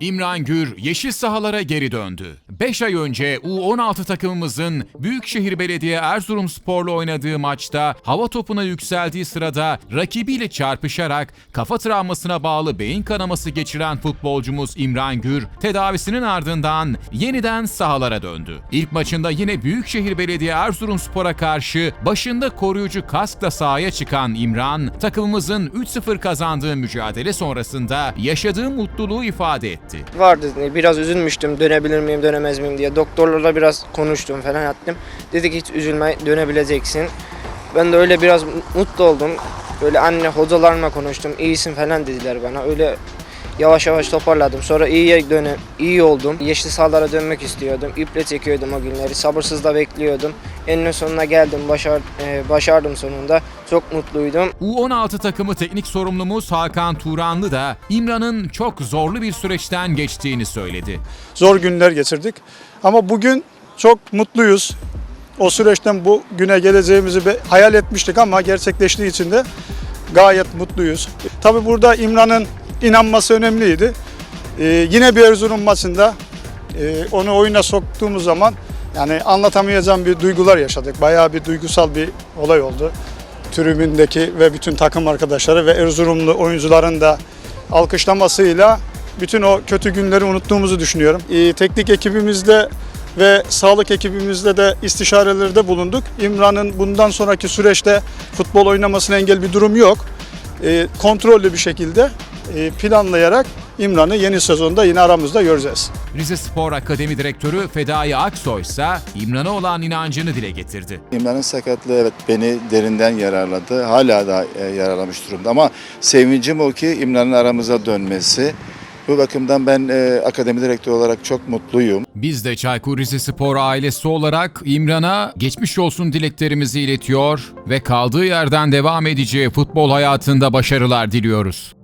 İmran Gür yeşil sahalara geri döndü. 5 ay önce U16 takımımızın Büyükşehir Belediye Erzurumspor'la oynadığı maçta hava topuna yükseldiği sırada rakibiyle çarpışarak kafa travmasına bağlı beyin kanaması geçiren futbolcumuz İmran Gür tedavisinin ardından yeniden sahalara döndü. İlk maçında yine Büyükşehir Belediye Erzurumspor'a karşı başında koruyucu kaskla sahaya çıkan İmran, takımımızın 3-0 kazandığı mücadele sonrasında yaşadığı mutluluğu ifade etti. Vardı biraz üzülmüştüm dönebilir miyim dönemez miyim diye. Doktorlarla biraz konuştum falan ettim. Dedi ki hiç üzülme dönebileceksin. Ben de öyle biraz mutlu oldum. Böyle anne hocalarımla konuştum. iyisin falan dediler bana. Öyle yavaş yavaş toparladım. Sonra iyiye döne iyi oldum. Yeşil sahalara dönmek istiyordum. İple çekiyordum o günleri. Sabırsızla bekliyordum. Eninin sonuna geldim. Başar, e, başardım sonunda. Çok mutluydum. U16 takımı teknik sorumlumuz Hakan Turanlı da İmran'ın çok zorlu bir süreçten geçtiğini söyledi. zor günler geçirdik. Ama bugün çok mutluyuz. O süreçten bu güne geleceğimizi hayal etmiştik ama gerçekleştiği için de gayet mutluyuz. Tabi burada İmran'ın inanması önemliydi. Ee, yine bir Erzurum maçında e, onu oyuna soktuğumuz zaman yani anlatamayacağım bir duygular yaşadık. Bayağı bir duygusal bir olay oldu. Tribündeki ve bütün takım arkadaşları ve Erzurumlu oyuncuların da alkışlamasıyla bütün o kötü günleri unuttuğumuzu düşünüyorum. Ee, teknik ekibimizde ve sağlık ekibimizde de istişarelerde bulunduk. İmran'ın bundan sonraki süreçte futbol oynamasına engel bir durum yok. Ee, kontrollü bir şekilde e, planlayarak İmran'ı yeni sezonda yine aramızda göreceğiz. Rize Spor Akademi Direktörü Fedai Aksoy ise İmran'a olan inancını dile getirdi. İmran'ın sakatlığı evet beni derinden yararladı. Hala da e, yararlamış durumda ama sevincim o ki İmran'ın aramıza dönmesi. Bu bakımdan ben e, akademi direktörü olarak çok mutluyum. Biz de Çaykur Rizespor ailesi olarak İmran'a geçmiş olsun dileklerimizi iletiyor ve kaldığı yerden devam edeceği futbol hayatında başarılar diliyoruz.